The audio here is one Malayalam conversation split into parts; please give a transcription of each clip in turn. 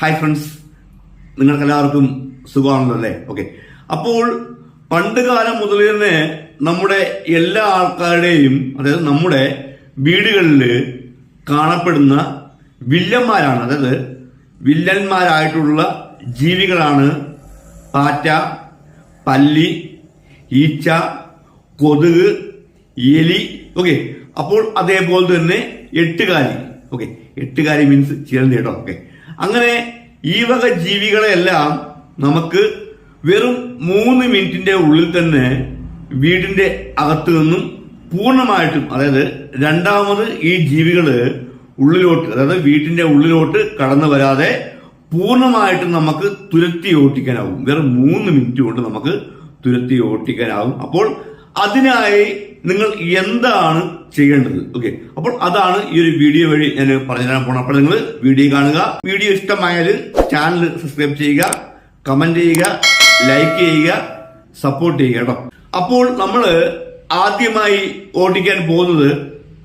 ഹായ് ഫ്രണ്ട്സ് നിങ്ങൾക്ക് എല്ലാവർക്കും സുഖമാണല്ലോ അല്ലേ? ഓക്കെ അപ്പോൾ പണ്ട് കാലം മുതൽ തന്നെ നമ്മുടെ എല്ലാ ആൾക്കാരുടെയും അതായത് നമ്മുടെ വീടുകളിൽ കാണപ്പെടുന്ന വില്ലന്മാരാണ്. അതായത് വില്ലന്മാരായിട്ടുള്ള ജീവികളാണ് പാറ്റ പല്ലി ഈച്ച കൊതുക് എലി. ഓക്കെ അപ്പോൾ അതേപോലെ തന്നെ എട്ടുകാലി. ഓക്കെ എട്ടുകാലി മീൻസ് ചേർന്ന് കേട്ടോ. ഓക്കെ അങ്ങനെ ഈ വക ജീവികളെല്ലാം നമുക്ക് വെറും മൂന്ന് മിനിറ്റിന്റെ ഉള്ളിൽ തന്നെ വീടിന്റെ അകത്ത് നിന്നും പൂർണമായിട്ടും അതായത് രണ്ടാമത് ഈ ജീവികൾ ഉള്ളിലോട്ട് അതായത് വീട്ടിന്റെ ഉള്ളിലോട്ട് കടന്നു വരാതെ പൂർണമായിട്ടും നമുക്ക് തുരത്തി ഓട്ടിക്കാനാവും. വെറും മൂന്ന് മിനിറ്റ് കൊണ്ട് നമുക്ക് തുരത്തി ഓട്ടിക്കാനാവും. അപ്പോൾ അതിനായി നിങ്ങൾ എന്താണ് ചെയ്യേണ്ടത്? ഓക്കെ അപ്പോൾ അതാണ് ഈ ഒരു വീഡിയോ വഴി ഞാൻ പറഞ്ഞു തരാൻ പോകണം അപ്പോൾ നിങ്ങൾ വീഡിയോ കാണുക. വീഡിയോ ഇഷ്ടമായാൽ ചാനൽ സബ്സ്ക്രൈബ് ചെയ്യുക കമന്റ് ചെയ്യുക ലൈക്ക് ചെയ്യുക സപ്പോർട്ട് ചെയ്യുക കേട്ടോ. അപ്പോൾ നമ്മൾ ആദ്യമായി ഓടിക്കാൻ പോകുന്നത്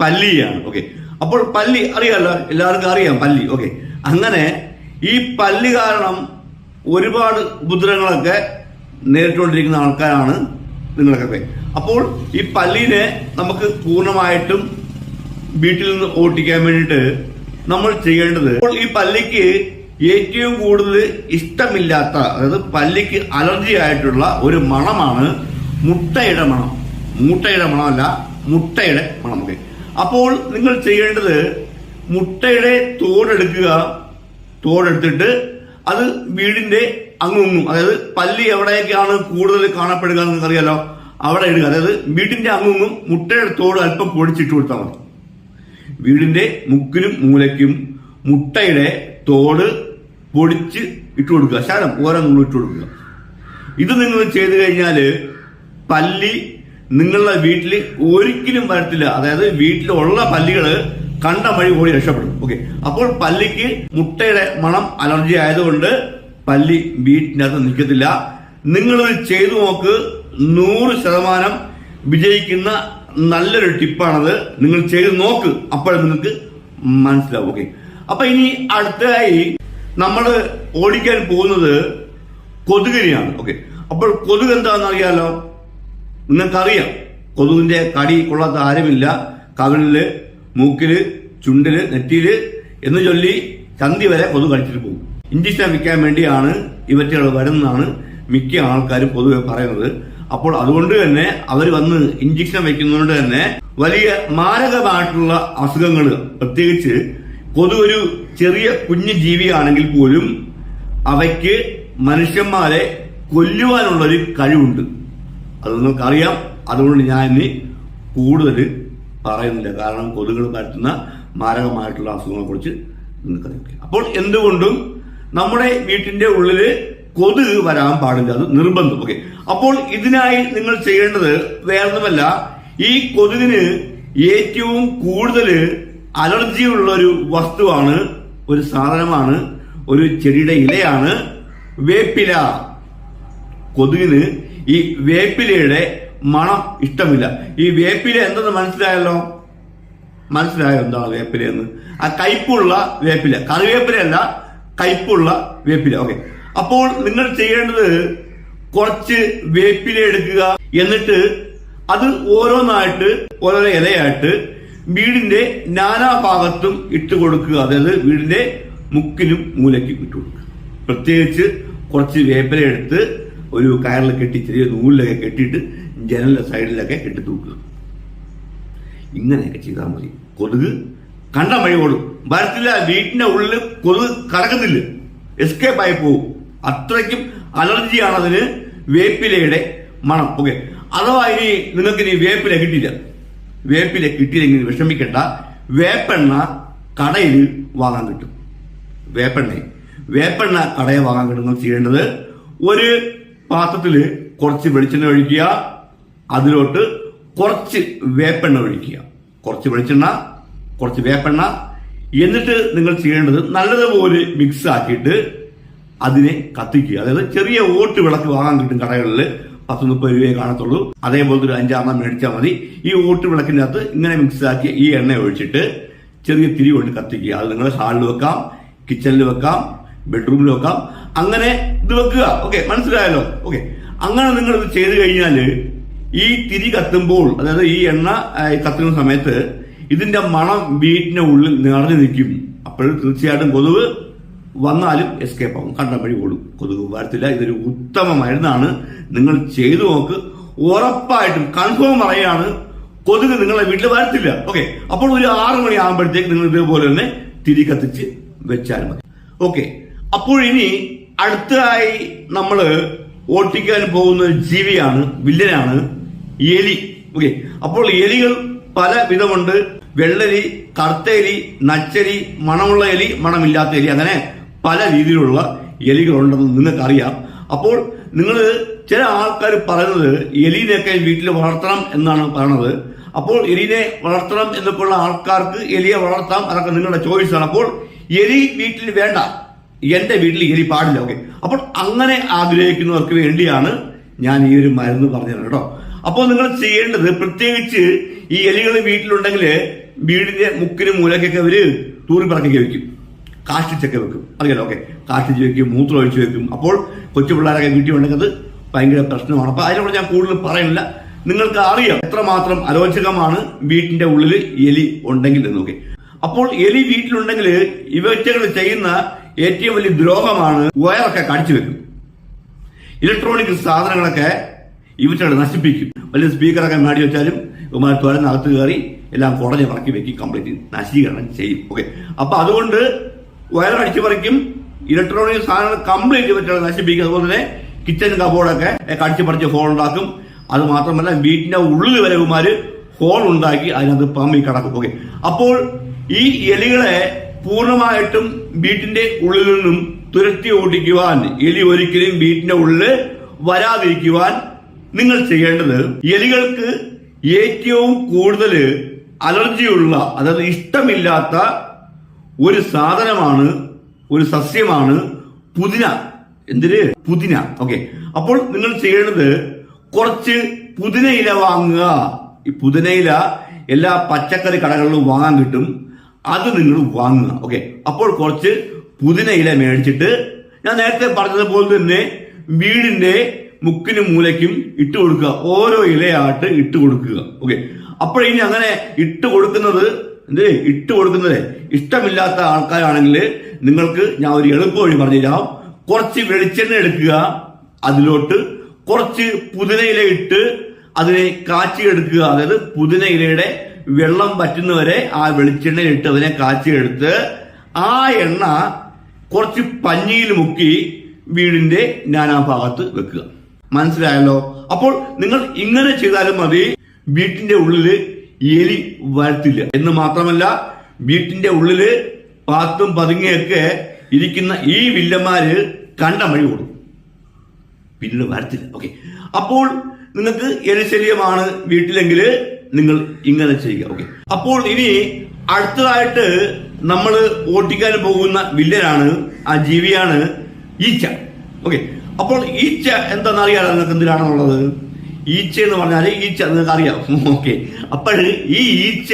പല്ലിയാണ്. ഓക്കെ അപ്പോൾ പല്ലി അറിയാലോ? എല്ലാവർക്കും അറിയാം പല്ലി. ഓക്കെ അങ്ങനെ ഈ പല്ലി കാരണം ഒരുപാട് ഉപദ്രവങ്ങളൊക്കെ നേരിട്ടുകൊണ്ടിരിക്കുന്ന ആൾക്കാരാണ് നിങ്ങളൊക്കെ. അപ്പോൾ ഈ പല്ലിനെ നമുക്ക് പൂർണമായിട്ടും വീട്ടിൽ നിന്ന് ഓട്ടിക്കാൻ വേണ്ടിയിട്ട് നമ്മൾ ചെയ്യേണ്ടത് അപ്പോൾ ഈ പല്ലിക്ക് ഏറ്റവും കൂടുതൽ ഇഷ്ടമില്ലാത്ത അതായത് പല്ലിക്ക് അലർജി ആയിട്ടുള്ള ഒരു മണമാണ് മുട്ടയുടെ മണം. മുട്ടയുടെ മണമല്ല മുട്ടയുടെ മണം. അപ്പോൾ നിങ്ങൾ ചെയ്യേണ്ടത് മുട്ടയുടെ തോടെടുക്കുക തോടെടുത്തിട്ട് അത് വീടിന്റെ അങ്ങും അതായത് പല്ലി എവിടെയൊക്കെയാണ് കൂടുതൽ കാണപ്പെടുക എന്ന് നിങ്ങൾക്ക് അറിയാലോ അവിടെ ഇടുക. അതായത് വീടിന്റെ അങ്ങുങ്ങും മുട്ടയുടെ തോട് അല്പം പൊടിച്ചിട്ട് കൊടുത്താൽ മതി. വീടിന്റെ മുക്കിനും മൂലയ്ക്കും മുട്ടയുടെ തോട് പൊടിച്ച് ഇട്ട് കൊടുക്കുക. ശകലം ഓരോ നൂൽ ഇട്ട് കൊടുക്കുക. ഇത് നിങ്ങൾ ചെയ്തു കഴിഞ്ഞാൽ പല്ലി നിങ്ങളുടെ വീട്ടിൽ ഒരിക്കലും വരത്തില്ല. അതായത് വീട്ടിലുള്ള പല്ലികൾ കണ്ട വഴി ഓടി രക്ഷപ്പെടും. ഓക്കെ. അപ്പോൾ പല്ലിക്ക് മുട്ടയുടെ മണം അലർജി ആയതുകൊണ്ട് പല്ലി വീട്ടിനകത്ത് നിൽക്കത്തില്ല. നിങ്ങൾ ചെയ്തു നോക്ക്. നൂറ് ശതമാനം വിജയിക്കുന്ന നല്ലൊരു ടിപ്പാണത്. നിങ്ങൾ ചെയ്ത് നോക്ക്. അപ്പോഴും നിങ്ങൾക്ക് മനസ്സിലാവും. ഓക്കെ. അപ്പൊ ഇനി അടുത്തതായി നമ്മൾ ഓടിക്കാൻ പോകുന്നത് കൊതുകിനെയാണ്. ഓക്കെ. അപ്പോൾ കൊതുക് എന്താണെന്ന് അറിയാലോ? നിങ്ങൾക്കറിയാം. കൊതുകിന്റെ കടി കൊള്ളാത്ത ആരുമില്ല. കവിളിൽ മൂക്കിൽ ചുണ്ടിൽ നെറ്റിയിൽ എന്ന് ചൊല്ലി ചന്തി വരെ കൊതുക് കടിച്ചിട്ട് പോകും. ഇഞ്ചക്ഷൻ വിൽക്കാൻ വേണ്ടിയാണ് ഇവറ്റകൾ വരുന്നതാണ് മിക്ക ആൾക്കാരും പൊതുവെ പറയുന്നത്. അപ്പോൾ അതുകൊണ്ട് തന്നെ അവർ വന്ന് ഇഞ്ചക്ഷൻ വെക്കുന്നതുകൊണ്ട് തന്നെ വലിയ മാരകമായിട്ടുള്ള അസുഖങ്ങൾ പ്രത്യേകിച്ച് കൊതു ഒരു ചെറിയ കുഞ്ഞു ജീവിയാണെങ്കിൽ പോലും അവയ്ക്ക് മനുഷ്യന്മാരെ കൊല്ലുവാനുള്ള ഒരു കഴിവുണ്ട്. അത് നിങ്ങൾക്കറിയാം. അതുകൊണ്ട് ഞാൻ ഇനി കൂടുതൽ പറയുന്നില്ല. കാരണം കൊതുകുകൾ പരത്തുന്ന മാരകമായിട്ടുള്ള അസുഖങ്ങളെ കുറിച്ച് നിങ്ങൾക്കറിയാം. അപ്പോൾ എന്തുകൊണ്ടും നമ്മുടെ വീട്ടിന്റെ ഉള്ളിൽ കൊതുക് വരാൻ പാടില്ല അത് നിർബന്ധം. ഓക്കെ അപ്പോൾ ഇതിനായി നിങ്ങൾ ചെയ്യേണ്ടത് വേറൊന്നുമല്ല ഈ കൊതുകിന് ഏറ്റവും കൂടുതൽ അലർജി ഉള്ള ഒരു വസ്തുവാണ് ഒരു സാധനമാണ് ഒരു ചെടിയുടെ ഇലയാണ് വേപ്പില. കൊതുകിന് ഈ വേപ്പിലയുടെ മണം ഇഷ്ടമില്ല. ഈ വേപ്പില എന്തെന്ന് മനസ്സിലായല്ലോ? മനസ്സിലായോ എന്താണ് വേപ്പില എന്ന് ആ കയ്പുള്ള വേപ്പില. കറിവേപ്പിലയല്ല കയ്പുള്ള വേപ്പില. ഓക്കെ അപ്പോൾ നിങ്ങൾ ചെയ്യേണ്ടത് കുറച്ച് വേപ്പില എടുക്കുക. എന്നിട്ട് അത് ഓരോന്നായിട്ട് ഓരോരോ ഇലയായിട്ട് വീടിന്റെ നാനാഭാഗത്തും ഇട്ട് കൊടുക്കുക. അതായത് വീടിന്റെ മുക്കിലും മൂലയ്ക്കും ഇട്ട് കൊടുക്കുക. പ്രത്യേകിച്ച് കുറച്ച് വേപ്പില എടുത്ത് ഒരു കയറിൽ കെട്ടി ചെറിയ നൂലിലൊക്കെ കെട്ടിയിട്ട് ജനലിലെ സൈഡിലൊക്കെ ഇട്ട് തൂക്കുക. ഇങ്ങനെയൊക്കെ ചെയ്താൽ മതി. കൊതുക് കണ്ട മഴ ഓടും വരത്തില്ല വീട്ടിന്റെ ഉള്ളിൽ കൊതുക് കടക്കുന്നില്ല എസ്കേപ്പ് ആയി പോകും അത്രയ്ക്കും അലർജിയാണ് അതിന് വേപ്പിലയുടെ മണം. ഓക്കെ അഥവാ ഇനി നിങ്ങൾക്ക് ഇനി വേപ്പില കിട്ടിയില്ല. വേപ്പില കിട്ടിയില്ലെങ്കിൽ വിഷമിക്കണ്ട. വേപ്പെണ്ണ കടയിൽ വാങ്ങാൻ കിട്ടും. വേപ്പെണ്ണ. വേപ്പെണ്ണ കടയിൽ വാങ്ങാൻ കിട്ടും. നിങ്ങൾ ചെയ്യേണ്ടത് ഒരു പാത്രത്തിൽ കുറച്ച് വെളിച്ചെണ്ണ ഒഴിക്കുക. അതിലോട്ട് കുറച്ച് വേപ്പെണ്ണ ഒഴിക്കുക. കുറച്ച് വെളിച്ചെണ്ണ കുറച്ച് വേപ്പെണ്ണ. എന്നിട്ട് നിങ്ങൾ ചെയ്യേണ്ടത് നല്ലതുപോലെ മിക്സ് ആക്കിയിട്ട് അതിനെ കത്തിക്കുക. അതായത് ചെറിയ ഓട്ട് വിളക്ക് വാങ്ങാൻ കിട്ടും കടകളിൽ പത്ത് മുപ്പത് രൂപയെ കാണത്തുള്ളൂ. അതേപോലെ ഒരു അഞ്ചാറെണ്ണം മേടിച്ചാൽ മതി. ഈ ഓട്ട് വിളക്കിനകത്ത് ഇങ്ങനെ മിക്സ് ആക്കി ഈ എണ്ണ ഒഴിച്ചിട്ട് ചെറിയ തിരി കൊണ്ട് കത്തിക്കുക. അത് നിങ്ങൾ ഹാളിൽ വെക്കാം കിച്ചണിൽ വെക്കാം ബെഡ്റൂമിൽ വെക്കാം. അങ്ങനെ ഇത് വെക്കുക. ഓക്കെ മനസ്സിലായല്ലോ? ഓക്കെ അങ്ങനെ നിങ്ങൾ ഇത് ചെയ്തു കഴിഞ്ഞാൽ ഈ തിരി കത്തുമ്പോൾ അതായത് ഈ എണ്ണ കത്തുന്ന സമയത്ത് ഇതിന്റെ മണം വീട്ടിന്റെ ഉള്ളിൽ നിറഞ്ഞു നിൽക്കും. അപ്പോൾ തീർച്ചയായിട്ടും കൊതുക് വന്നാലും എസ്കേപ്പ് ആവും. കണ്ട വഴി ഓടും. കൊതുക് വരത്തില്ല. ഇതൊരു ഉത്തമ മരുന്നാണ്. നിങ്ങൾ ചെയ്തു നോക്ക്. ഉറപ്പായിട്ടും കൺഫേം പറയാണ് കൊതുക് നിങ്ങളെ വീട്ടിൽ വരത്തില്ല. ഓക്കെ അപ്പോൾ ഒരു ആറു മണി ആകുമ്പോഴത്തേക്ക് നിങ്ങൾ ഇതേപോലെ തന്നെ തിരി കത്തിച്ച് വെച്ചാൽ മതി. ഓക്കെ അപ്പോഴിനി അടുത്തതായി നമ്മൾ ഓട്ടിക്കാൻ പോകുന്ന ഒരു ജീവിയാണ് വില്ലനാണ് എലി. ഓക്കെ അപ്പോൾ എലികൾ പല വിധമുണ്ട്. വെള്ളരി കറുത്ത എലി നച്ചരി മണമുള്ള എലി മണമില്ലാത്ത എലി. അങ്ങനെ പല രീതിയിലുള്ള എലികളുണ്ടെന്ന് നിങ്ങൾക്കറിയാം. അപ്പോൾ നിങ്ങൾ ചില ആൾക്കാർ പറയുന്നത് എലിനെയൊക്കെ വീട്ടിൽ വളർത്തണം എന്നാണ് പറയുന്നത്. അപ്പോൾ എലിനെ വളർത്തണം എന്നൊക്കെയുള്ള ആൾക്കാർക്ക് എലിയെ വളർത്താം അതൊക്കെ നിങ്ങളുടെ ചോയ്സാണ് അപ്പോൾ എലി വീട്ടിൽ വേണ്ട. എന്റെ വീട്ടിൽ എലി പാടില്ല ഓക്കെ അപ്പോൾ അങ്ങനെ ആഗ്രഹിക്കുന്നവർക്ക് വേണ്ടിയാണ് ഞാൻ ഈ ഒരു മരുന്ന് പറഞ്ഞത് കേട്ടോ. അപ്പോൾ നിങ്ങൾ ചെയ്യേണ്ടത് പ്രത്യേകിച്ച് ഈ എലികൾ വീട്ടിലുണ്ടെങ്കിൽ വീടിന്റെ മുക്കിനും മൂലക്കൊക്കെ അവർ തൂറി പറക്കൊക്കെ വെക്കും കാഷ്ടിച്ചൊക്കെ വെക്കും. അറിയാലോ? ഓക്കെ. കാഷ്ടിച്ച് വെക്കും മൂത്രം ഒഴിച്ച് വെക്കും. അപ്പോൾ കൊച്ചു പിള്ളേരൊക്കെ വീട്ടിൽ ഉണ്ടെങ്കിൽ അത് ഭയങ്കര പ്രശ്നമാണ്. അപ്പൊ അതിനോട് ഞാൻ കൂടുതൽ പറയുന്നില്ല. നിങ്ങൾക്ക് അറിയാം എത്രമാത്രം അരോചകമാണ് വീട്ടിന്റെ ഉള്ളിൽ എലി ഉണ്ടെങ്കിൽ എന്നൊക്കെ അപ്പോൾ എലി വീട്ടിലുണ്ടെങ്കിൽ ഇവറ്റകൾ ചെയ്യുന്ന ഏറ്റവും വലിയ ദ്രോഹമാണ് വയറൊക്കെ കടിച്ചു വെക്കും. ഇലക്ട്രോണിക് സാധനങ്ങളൊക്കെ ഇവറ്റകൾ നശിപ്പിക്കും. വലിയ സ്പീക്കറൊക്കെ മാടി വെച്ചാലും ഇവന്മാർ തുരന്നകത്ത് കയറി എല്ലാം കുടഞ്ഞ് പറക്കി വെക്കി കംപ്ലീറ്റ് നശീകരണം ചെയ്യും. ഓക്കെ. അപ്പൊ അതുകൊണ്ട് വയർ അടിച്ചു പറിക്കും ഇലക്ട്രോണിക് സാധനങ്ങൾ കംപ്ലീറ്റ് പറ്റുന്നത് നശിപ്പിക്കും അതുപോലെ തന്നെ കിച്ചൺ കബോർഡൊക്കെ കടിച്ചു പറിച്ച് ഹോൾ ഉണ്ടാക്കും. അത് മാത്രമല്ല വീട്ടിന്റെ ഉള്ളിൽ വരെ ഇവന്മാര് ഹോൾ ഉണ്ടാക്കി അതിനകത്ത് പമ്പി കടക്കും ഓക്കെ അപ്പോൾ ഈ എലികളെ പൂർണമായിട്ടും വീട്ടിന്റെ ഉള്ളിൽ നിന്നും തുരത്തി ഓടിക്കുവാൻ എലി ഒരിക്കലും വീട്ടിന്റെ ഉള്ളിൽ വരാതിരിക്കുവാൻ നിങ്ങൾ ചെയ്യേണ്ടത് എലികൾക്ക് ഏറ്റവും കൂടുതൽ അലർജിയുള്ള അതായത് ഇഷ്ടമില്ലാത്ത ഒരു സാധനമാണ് ഒരു സസ്യമാണ് പുതിന. എന്തിന് പുതിന. ഓക്കെ. അപ്പോൾ നിങ്ങൾ ചെയ്യേണ്ടത് കുറച്ച് പുതിന ഇല വാങ്ങുക. ഈ പുതിന ഇല എല്ലാ പച്ചക്കറി കടകളിലും വാങ്ങാൻ കിട്ടും. അത് നിങ്ങൾ വാങ്ങുക. ഓക്കെ. അപ്പോൾ കുറച്ച് പുതിന ഇല മേടിച്ചിട്ട് ഞാൻ നേരത്തെ പറഞ്ഞതുപോലെ തന്നെ വീടിന്റെ മുക്കിനും മൂലയ്ക്കും ഇട്ട് കൊടുക്കുക. ഓരോ ഇലയായിട്ട് ഇട്ട് കൊടുക്കുക. ഓക്കെ. അപ്പോഴിനി അങ്ങനെ ഇട്ട് കൊടുക്കുന്നത് എന്ത് ഇട്ട് കൊടുക്കുന്നത് ഇഷ്ടമില്ലാത്ത ആൾക്കാരാണെങ്കിൽ നിങ്ങൾക്ക് ഞാൻ ഒരു എളുപ്പ വഴി പറഞ്ഞുതരാം കുറച്ച് വെളിച്ചെണ്ണ എടുക്കുക അതിലോട്ട് കുറച്ച് പുതിനയില ഇട്ട് അതിനെ കാച്ചിയെടുക്കുക. അതായത് പുതിനയിലയുടെ വെള്ളം പറ്റുന്നവരെ ആ വെളിച്ചെണ്ണയിൽ ഇട്ട് അതിനെ കാച്ചിയെടുത്ത് ആ എണ്ണ കുറച്ച് പഞ്ഞിയിൽ മുക്കി വീടിന്റെ നാനാഭാഗത്ത് വെക്കുക. മനസ്സിലായല്ലോ? അപ്പോൾ നിങ്ങൾ ഇങ്ങനെ ചെയ്താലും മതി. വീട്ടിന്റെ ഉള്ളിൽ എലി വരത്തില്ല. എന്ന് മാത്രമല്ല വീട്ടിന്റെ ഉള്ളിൽ പാത്തും പതുങ്ങിയൊക്കെ ഇരിക്കുന്ന ഈ വില്ലന്മാര് കണ്ട മഴി കൊടുക്കും പിന്നീട് വരത്തില്ല. ഓക്കെ. അപ്പോൾ നിങ്ങൾക്ക് എലിശല്യമാണ് വീട്ടിലെങ്കിൽ നിങ്ങൾ ഇങ്ങനെ ചെയ്യുക. ഓക്കെ. അപ്പോൾ ഇനി അടുത്തതായിട്ട് നമ്മൾ ഓട്ടിക്കാൻ പോകുന്ന വില്ലനാണ് ആ ജീവിയാണ് ഈച്ച. ഓക്കെ. അപ്പോൾ ഈച്ച എന്താണെന്ന് അറിയാതെ നിങ്ങൾക്ക് എന്തിനാണെന്നുള്ളത്? ഈച്ച എന്ന് പറഞ്ഞാൽ ഈച്ച നിങ്ങൾക്ക് അറിയാം ഓക്കെ. അപ്പോൾ ഈ ഈച്ച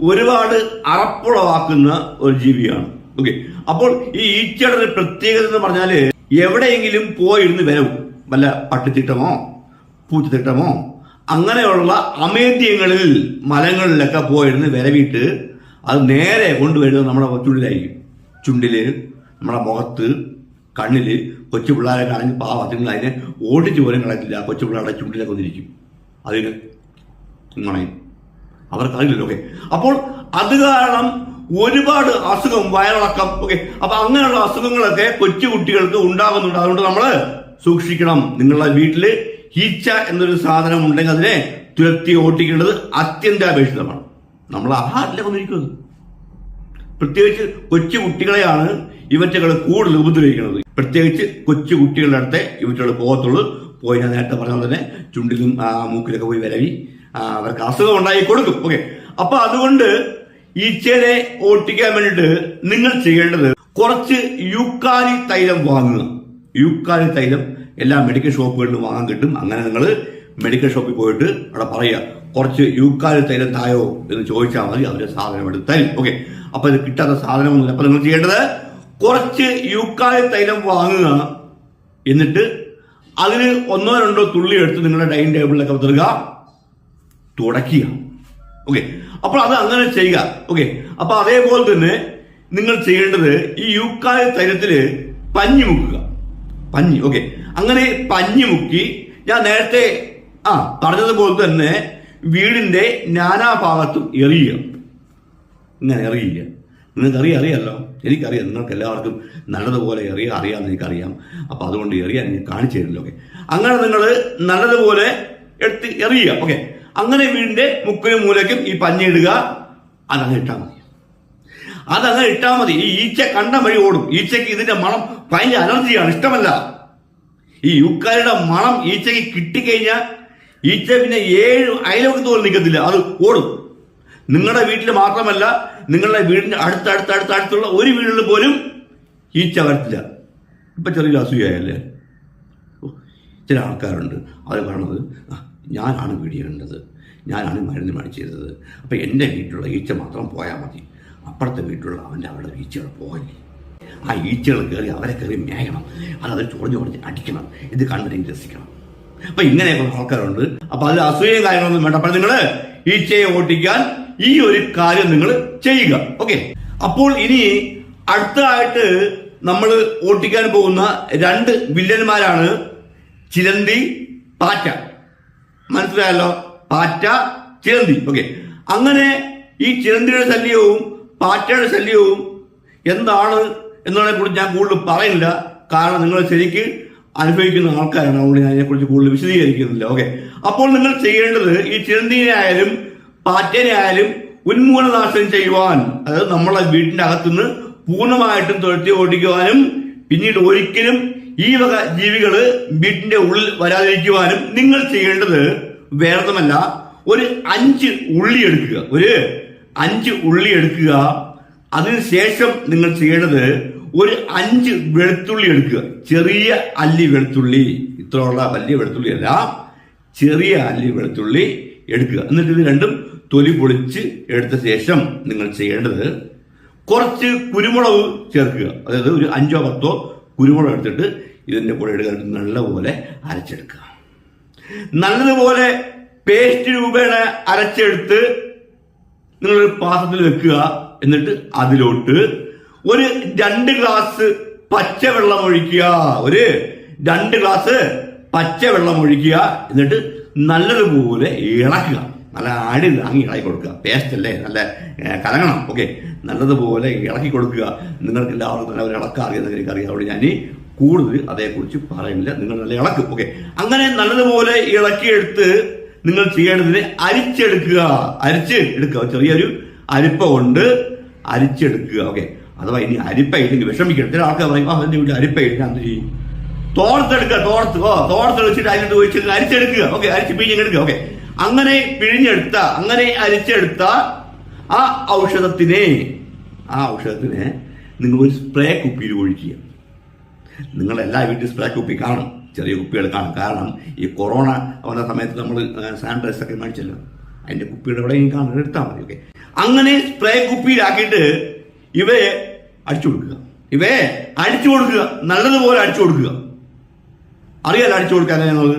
ഒരുപാട് അറപ്പുളവാക്കുന്ന ഒരു ജീവിയാണ്. ഓക്കെ. അപ്പോൾ ഈ ഈച്ചയുടെ ഒരു പ്രത്യേകത എന്ന് പറഞ്ഞാൽ എവിടെയെങ്കിലും പോയിരുന്ന് വരും. വല്ല പട്ടിത്തിട്ടമോ പൂച്ചത്തിട്ടമോ അങ്ങനെയുള്ള അമേദ്യങ്ങളിൽ മലങ്ങളിലൊക്കെ പോയിരുന്ന് വരവിട്ട് അത് നേരെ കൊണ്ടുവരുന്നത് നമ്മുടെ ചുണ്ടിലായിരിക്കും. ചുണ്ടിൽ നമ്മുടെ മുഖത്ത് കണ്ണിൽ കൊച്ചു പിള്ളേരെ കാണെങ്കിൽ പാവം നിങ്ങൾ അതിനെ ഓടിച്ചു പോലും കളയത്തില്ല. കൊച്ചു പിള്ളേരുടെ ചുണ്ടിലൊക്കെ വന്നിരിക്കും അതിന് ഇങ്ങനെ അവർക്കറിയില്ലല്ലോ ഓക്കെ അപ്പോൾ അത് കാരണം ഒരുപാട് അസുഖം വയറിളക്കം ഓക്കെ അപ്പൊ അങ്ങനെയുള്ള അസുഖങ്ങളൊക്കെ കൊച്ചു കുട്ടികൾക്ക് ഉണ്ടാകുന്നുണ്ട്. അതുകൊണ്ട് നമ്മൾ സൂക്ഷിക്കണം. നിങ്ങളുടെ വീട്ടിൽ ഈച്ച എന്നൊരു സാധനം ഉണ്ടെങ്കിൽ അതിനെ തുരത്തി ഓട്ടിക്കേണ്ടത് അത്യന്താപേക്ഷിതമാണ്. നമ്മൾ ആഹാരത്തിലേക്ക് വന്നിരിക്കുന്നത് പ്രത്യേകിച്ച് കൊച്ചു കുട്ടികളെയാണ് ഇവറ്റകൾ കൂടുതൽ ഉപദ്രവിക്കുന്നത്. പ്രത്യേകിച്ച് കൊച്ചു കുട്ടികളുടെ അടുത്ത് ഇവറ്റകൾ പോകത്തുള്ളൂ. പോയി ഞാൻ നേരത്തെ പറഞ്ഞ തന്നെ ചുണ്ടിലും മൂക്കിലൊക്കെ പോയി വരവി അവർക്ക് അസുഖം ഉണ്ടായി കൊടുക്കും. ഓക്കെ. അപ്പൊ അതുകൊണ്ട് ഈച്ചയെ ഓട്ടിക്കാൻ വേണ്ടിയിട്ട് നിങ്ങൾ ചെയ്യേണ്ടത് കുറച്ച് യൂക്കാലി തൈലം വാങ്ങുക. യൂക്കാലി തൈലം എല്ലാ മെഡിക്കൽ ഷോപ്പുകളിലും വാങ്ങാൻ കിട്ടും. അങ്ങനെ നിങ്ങൾ മെഡിക്കൽ ഷോപ്പിൽ പോയിട്ട് അവിടെ പറയുക കുറച്ച് യൂക്കാലി തൈലം തായോ? എന്ന് ചോദിച്ചാൽ മതി. അവരെ സാധനം എടുത്ത് തരും ഓക്കെ. അപ്പൊ ഇത് കിട്ടാത്ത സാധനമൊന്നുമില്ല. അപ്പൊ നിങ്ങൾ ചെയ്യേണ്ടത് കുറച്ച് യൂക്കായ തൈലം വാങ്ങുക. എന്നിട്ട് അതിന് ഒന്നോ രണ്ടോ തുള്ളി എടുത്ത് നിങ്ങളുടെ ഡൈനിങ് ടേബിളിലൊക്കെ തീർക്കുക തുടക്കുക ഓക്കെ. അപ്പോൾ അത് അങ്ങനെ ചെയ്യുക. ഓക്കെ. അപ്പൊ അതേപോലെ തന്നെ നിങ്ങൾ ചെയ്യേണ്ടത് ഈ യൂക്കായ തൈലത്തിൽ പഞ്ഞി മുക്കുക. പഞ്ഞി. ഓക്കെ. അങ്ങനെ പഞ്ഞി മുക്കി ഞാൻ നേരത്തെ ആ പറഞ്ഞതുപോലെ തന്നെ വീടിന്റെ നാനാഭാഗത്തും എറിയുക. ഇങ്ങനെ അറിയില്ല നിങ്ങൾക്ക് അറിയാം അറിയാമല്ലോ. എനിക്കറിയാം നിങ്ങൾക്ക് എല്ലാവർക്കും നല്ലതുപോലെ എറിയാം അറിയാമെന്ന് എനിക്കറിയാം. അപ്പോൾ അതുകൊണ്ട് എറിയാൻ എനിക്ക് കാണിച്ചു തരില്ല ഓക്കെ അങ്ങനെ നിങ്ങൾ നല്ലതുപോലെ എടുത്ത് എറിയുക ഓക്കെ അങ്ങനെ വീടിന്റെ മുക്കിനും മൂലയ്ക്കും ഈ പഞ്ഞി ഇടുക അതങ്ങ് ഇട്ടാൽ മതി. അതങ്ങ് ഇട്ടാൽ മതി. ഈ ഈച്ച കണ്ട വഴി ഓടും. ഈച്ചയ്ക്ക് ഇതിന്റെ മണം ഭയങ്കര അലർജിയാണ് ഇഷ്ടമല്ല. ഈ യുക്കാരുടെ മണം ഈച്ചയ്ക്ക് കിട്ടിക്കഴിഞ്ഞാൽ ഈച്ച പിന്നെ ഏഴ് അയലോക്കത്ത് തോന്നി നിൽക്കത്തില്ല. അത് ഓടും. നിങ്ങളുടെ വീട്ടിൽ മാത്രമല്ല നിങ്ങളുടെ വീടിന്റെ അടുത്ത അടുത്ത അടുത്ത അടുത്തുള്ള ഒരു വീടുകളിൽ പോലും ഈച്ച വരത്തില്ല ഇപ്പം ചെറിയൊരു അസൂയായല്ലേ ചില ആൾക്കാരുണ്ട്. അത് പറയണത് ഞാനാണ് ഞാനാണ് വീടിയേണ്ടത് ഞാനാണ് മരുന്ന് മേടിച്ചിരുന്നത് അപ്പം എന്റെ വീട്ടിലുള്ള ഈച്ച മാത്രം പോയാൽ മതി. അപ്പുറത്തെ വീട്ടിലുള്ള അവന്റെ അവരുടെ ഈച്ചകൾ പോകല്ലേ ആ ഈച്ചകൾ കയറി അവരെ കയറി മേയണം. അത് അവർ ചൊറിഞ്ഞ് കുറഞ്ഞ് അടിക്കണം. ഇത് കണ്ടിട്ട് രസിക്കണം അപ്പം ഇങ്ങനെയൊക്കെ ആൾക്കാരുണ്ട്. അപ്പം അതിൽ അസൂയയും കാര്യങ്ങളൊന്നും വേണ്ട. അപ്പോൾ നിങ്ങൾ ഈച്ചയെ ഓട്ടിക്കാൻ ഈ ഒരു കാര്യം നിങ്ങൾ ചെയ്യുക. ഓക്കെ അപ്പോൾ ഇനി അടുത്തതായിട്ട് നമ്മൾ ഓട്ടിക്കാൻ പോകുന്ന രണ്ട് വില്ലന്മാരാണ് ചിലന്തി പാറ്റ. മനസ്സിലായല്ലോ? പാറ്റ ചിലന്തി. ഓക്കെ അങ്ങനെ ഈ ചിലന്തിയുടെ ശല്യവും പാറ്റയുടെ ശല്യവും എന്താണ് എന്നതിനെ കുറിച്ച് ഞാൻ കൂടുതൽ പറയുന്നില്ല. കാരണം നിങ്ങൾ ശരിക്ക് അനുഭവിക്കുന്ന ആൾക്കാരാണ്. അതുകൊണ്ട് ഞാൻ അതിനെക്കുറിച്ച് കൂടുതൽ വിശദീകരിക്കുന്നില്ല. ഓക്കെ അപ്പോൾ നിങ്ങൾ ചെയ്യേണ്ടത് ഈ ചിലന്തിനെ ആയാലും പാറ്റേനെ ആയാലും ഉന്മൂലനാശം ചെയ്യുവാൻ അതായത് നമ്മളെ വീടിന്റെ അകത്തുനിന്ന് പൂർണമായിട്ടും തുരത്തി ഓടിക്കുവാനും പിന്നീട് ഒരിക്കലും ഈ വക ജീവികൾ വീട്ടിന്റെ ഉള്ളിൽ വരാതിരിക്കുവാനും നിങ്ങൾ ചെയ്യേണ്ടത് വേറൊന്നുമല്ല ഒരു അഞ്ച് ഉള്ളി എടുക്കുക ഒരു അഞ്ച് ഉള്ളി എടുക്കുക. അതിനുശേഷം നിങ്ങൾ ചെയ്യേണ്ടത് ഒരു അഞ്ച് വെളുത്തുള്ളി എടുക്കുക. ചെറിയ അല്ലി വെളുത്തുള്ളി. ഇത്രയുള്ള വലിയ വെളുത്തുള്ളി അല്ല ചെറിയ അല്ലി വെളുത്തുള്ളി. എടുക്കുക. എന്നിട്ട് ഇത് രണ്ടും തൊലി പൊളിച്ച് എടുത്ത ശേഷം നിങ്ങൾ ചെയ്യേണ്ടത് കുറച്ച് കുരുമുളക് ചേർക്കുക. അതായത് ഒരു അഞ്ചോ പത്തോ കുരുമുളക് എടുത്തിട്ട് ഇതിന്റെ കൂടെ എടുക്കുക നല്ലപോലെ അരച്ചെടുക്കുക. നല്ലതുപോലെ പേസ്റ്റ് രൂപേണ അരച്ചെടുത്ത് നിങ്ങളൊരു പാത്രത്തിൽ വെക്കുക. എന്നിട്ട് അതിലോട്ട് ഒരു രണ്ട് ഗ്ലാസ് പച്ചവെള്ളം ഒഴിക്കുക. ഒരു രണ്ട് ഗ്ലാസ് പച്ചവെള്ളം ഒഴിക്കുക. എന്നിട്ട് നല്ലതുപോലെ ഇളക്കുക. നല്ല ആടി ഇളങ്ങി ഇളക്കി കൊടുക്കുക. പേസ്റ്റ് അല്ലേ? നല്ല കലങ്ങണം. ഓക്കെ നല്ലതുപോലെ ഇളക്കി കൊടുക്കുക. നിങ്ങൾക്ക് എല്ലാവർക്കും നല്ല ഒരു ഇളക്കം അറിയാമെന്ന് എനിക്കറിയാം. അവിടെ ഞാൻ കൂടുതൽ അതേക്കുറിച്ച് പറയുന്നില്ല. നിങ്ങൾ നല്ല ഇളക്കും. ഓക്കെ അങ്ങനെ നല്ലതുപോലെ ഇളക്കിയെടുത്ത് നിങ്ങൾ ചെയ്യേണ്ടതിന് അരിച്ചെടുക്കുക. അരിച്ച് എടുക്കുക. ചെറിയൊരു അരിപ്പ കൊണ്ട് അരിച്ചെടുക്കുക. ഓക്കെ അഥവാ ഇനി അരിപ്പ ഇല്ലെങ്കിൽ വിഷമിക്കണം ചില ആൾക്കാർ പറയും ആ വീട്ടിൽ അരിപ്പ ഇല്ല. എന്ത് ചെയ്യും? തോർത്തെടുക്കുക തോർത്ത് ഓ തോർത്തെടുത്തിട്ട് അതിനകത്ത് ഒഴിച്ച് അരിച്ചെടുക്കുക. ഓക്കെ അരിച്ച് പിഴിഞ്ഞെടുക്കുക ഓക്കെ. അങ്ങനെ പിഴിഞ്ഞെടുത്ത അങ്ങനെ അരിച്ചെടുത്ത ആ ഔഷധത്തിനെ ആ ഔഷധത്തിനെ നിങ്ങൾ ഒരു സ്പ്രേ കുപ്പിയിൽ ഒഴിക്കുക. നിങ്ങൾ എല്ലാ വീട്ടിലും സ്പ്രേ കുപ്പി കാണും. ചെറിയ കുപ്പികൾ കാണും. കാരണം ഈ കൊറോണ വന്ന സമയത്ത് നമ്മൾ സാനിറ്റൈസർ ഒക്കെ മേടിച്ചല്ലോ. അതിന്റെ കുപ്പിയുടെ എവിടെയും കാണും. എടുത്താൽ മതി. ഓക്കെ. അങ്ങനെ സ്പ്രേ കുപ്പിയിലാക്കിയിട്ട് ഇവയെ അടിച്ചു കൊടുക്കുക. ഇവയെ അടിച്ചു കൊടുക്കുക. നല്ലതുപോലെ അടിച്ചു കൊടുക്കുക. അറിയാലോ അടിച്ചു കൊടുക്കാൻ എന്നുള്ളത്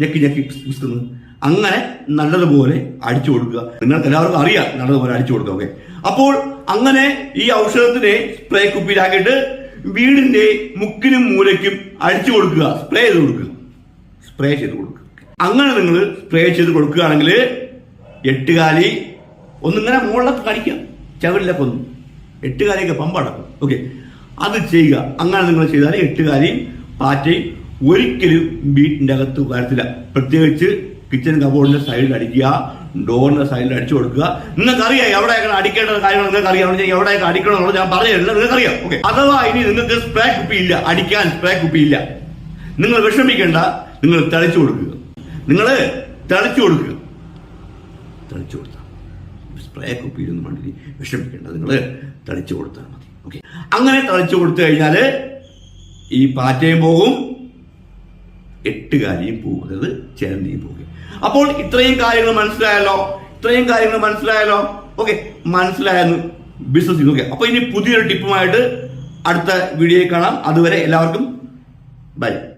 ഞെക്കി ഞെക്കി പുസ്തകം അങ്ങനെ നല്ലതുപോലെ അടിച്ചു കൊടുക്കുക. നിങ്ങൾക്ക് എല്ലാവർക്കും അറിയാം നല്ലതുപോലെ അടിച്ചു കൊടുക്കുക ഓക്കെ അപ്പോൾ അങ്ങനെ ഈ ഔഷധത്തിനെ സ്പ്രേ കുപ്പിയിലാക്കിയിട്ട് വീടിന്റെ മുക്കിനും മൂലയ്ക്കും അടിച്ചു കൊടുക്കുക സ്പ്രേ ചെയ്ത് കൊടുക്കുക. സ്പ്രേ ചെയ്ത് കൊടുക്കുക. അങ്ങനെ നിങ്ങൾ സ്പ്രേ ചെയ്ത് കൊടുക്കുകയാണെങ്കിൽ എട്ടുകാലി ഒന്നിങ്ങനെ മുകളിലൊക്കെ കടിക്കാം ചവരിലൊക്കെ ഒന്നും. എട്ടുകാലിയൊക്കെ പമ്പടക്കും ഓക്കെ അത് ചെയ്യുക. അങ്ങനെ നിങ്ങൾ ചെയ്താൽ എട്ടുകാലിയും പാറ്റയും ഒരിക്കലും വീട്ടിന്റെ അകത്ത് വരത്തില്ല. പ്രത്യേകിച്ച് കിച്ചൺ കബോർഡിന്റെ സൈഡിൽ അടിക്കുക ഡോറിന്റെ സൈഡിൽ അടിച്ചു കൊടുക്കുക. നിങ്ങൾക്ക് അറിയാം എവിടെയൊക്കെ അടിക്കേണ്ട കാര്യങ്ങൾ നിങ്ങൾക്ക് അറിയാം എവിടെയൊക്കെ അടിക്കണം എന്നുള്ളത് ഞാൻ പറഞ്ഞു നിങ്ങൾക്ക് അറിയാം ഓക്കെ അഥവാ ഇനി നിങ്ങൾക്ക് സ്പ്രേ കുപ്പി ഇല്ല അടിക്കാൻ സ്പ്രേ കുപ്പി ഇല്ല. നിങ്ങൾ വിഷമിക്കേണ്ട. നിങ്ങൾ തളിച്ചു കൊടുക്കുക. നിങ്ങൾ തളിച്ചു കൊടുക്കുക. തളിച്ചു കൊടുത്താൽ സ്പ്രേ കുപ്പിയിലൊന്നും വേണ്ടി വിഷമിക്കേണ്ട. നിങ്ങൾ തളിച്ചു കൊടുത്താൽ മതി. ഓക്കെ അങ്ങനെ തളിച്ചു കൊടുത്തു കഴിഞ്ഞാൽ ഈ പാറ്റയും പോകും. എട്ടുകാലിയും പോകും. അതായത് ചേരന്തിയും പോകും. അപ്പോൾ ഇത്രയും കാര്യങ്ങൾ മനസ്സിലായല്ലോ? ഇത്രയും കാര്യങ്ങൾ മനസ്സിലായല്ലോ? ഓക്കെ മനസ്സിലായെന്ന് ബിസിനസ് നോക്കുക ഓക്കെ അപ്പൊ ഇനി പുതിയൊരു ടിപ്പുമായിട്ട് അടുത്ത വീഡിയോയിൽ കാണാം. അതുവരെ എല്ലാവർക്കും ബൈ